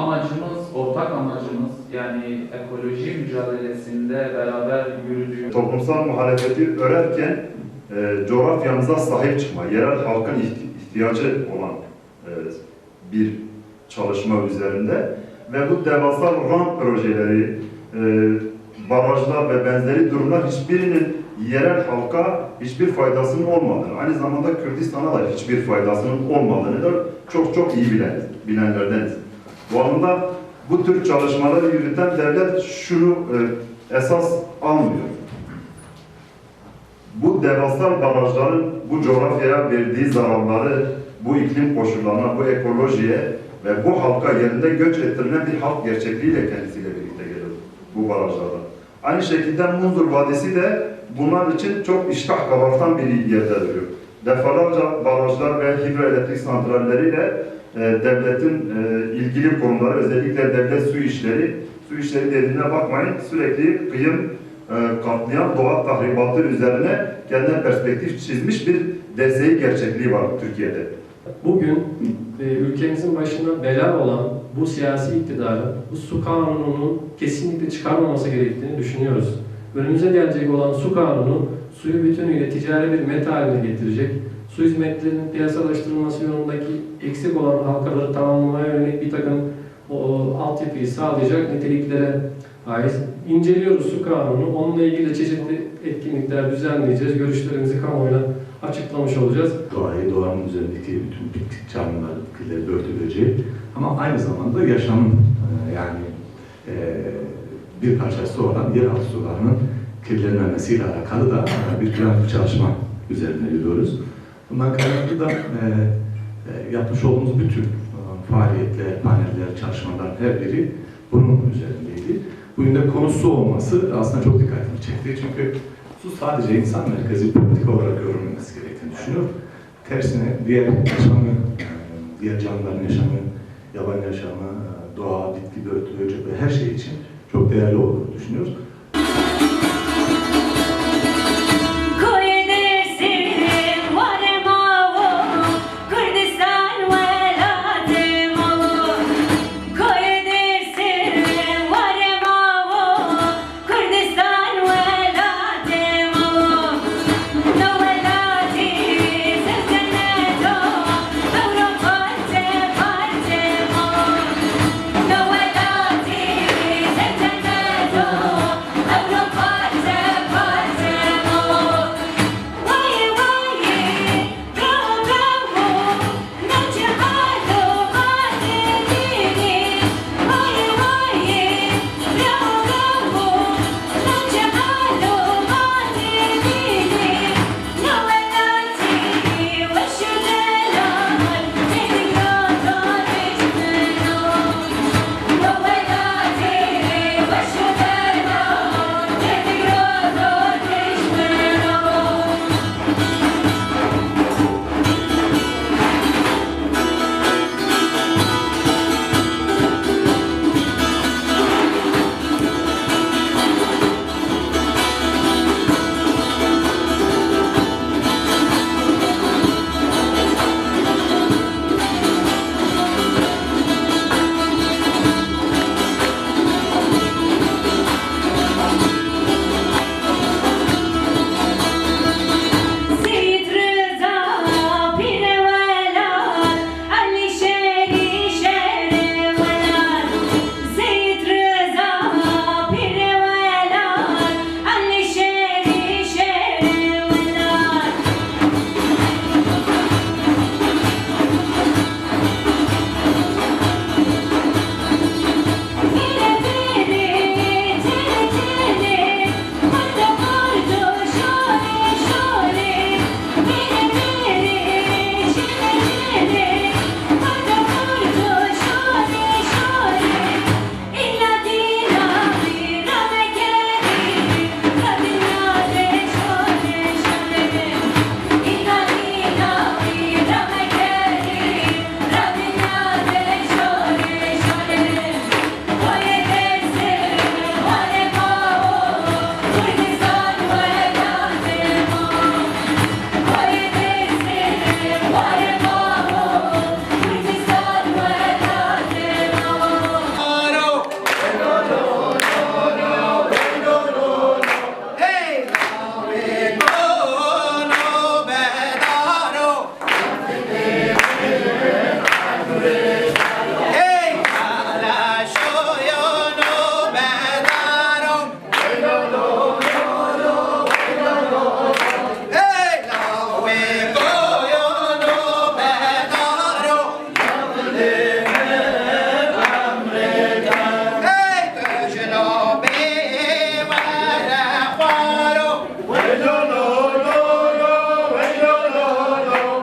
amacımız, ortak amacımız yani ekoloji mücadelesinde beraber yürüdüğümüz Toplumsal muhalefeti örerken e, coğrafyamıza sahip çıkma, yerel halkın ihti- ihtiyacı olan e, bir çalışma üzerinde ve bu devasa rant projeleri, e, barajlar ve benzeri durumlar hiçbirinin yerel halka hiçbir faydasının olmadığını, aynı zamanda Kürdistan'a da hiçbir faydasının olmadığını da çok çok iyi bilen, bilenlerdeniz. Bu anlamda bu tür çalışmaları yürüten devlet şunu e, esas almıyor. Bu devasa barajların bu coğrafyaya verdiği zararları, bu iklim koşullarına, bu ekolojiye ve bu halka yerinde göç ettirilen bir halk gerçekliğiyle kendisiyle birlikte geliyor bu barajlarda. Aynı şekilde Munzur Vadisi de bunlar için çok iştah kabartan bir yerde duruyor. Defalarca barajlar ve hidroelektrik santralleriyle e, devletin e, ilgili kurumları, özellikle devlet su işleri, su işleri dediğine bakmayın, sürekli kıyım, e, katliam, doğa tahribatı üzerine kendine perspektif çizmiş bir desteği gerçekliği var Türkiye'de. Bugün ülkemizin başına bela olan bu siyasi iktidarın bu su kanununun kesinlikle çıkarmaması gerektiğini düşünüyoruz. Önümüze gelecek olan su kanunu suyu bütünüyle ticari bir meta haline getirecek. Su hizmetlerinin piyasalaştırılması yolundaki eksik olan halkaları tamamlamaya yönelik bir takım o, altyapıyı sağlayacak niteliklere ait. İnceliyoruz su kanunu. Onunla ilgili çeşitli etkinlikler düzenleyeceğiz. Görüşlerimizi kamuoyuna açıklamış olacağız. doğayı, doğanın üzerindeki bütün bitki canlılar, bitkileri, börtü böceği ama aynı zamanda yaşamın e, yani e, bir parçası olan yeraltı sularının kirlenmemesiyle alakalı da bir plan çalışma üzerine yürüyoruz. Bundan kaynaklı da e, e, yapmış olduğumuz bütün e, faaliyetler, paneller, çalışmalar her biri bunun üzerindeydi. Bugün de konusu olması aslında çok dikkatimi çekti. Çünkü su sadece insan merkezi politik olarak görülmemesi gerektiğini düşünüyorum. Tersine diğer yaşamı, e, diğer canlıların yaşamı, yaban yaşamı, e, doğa, bitki, böcek ve her şey için çok değerli olduğunu düşünüyoruz.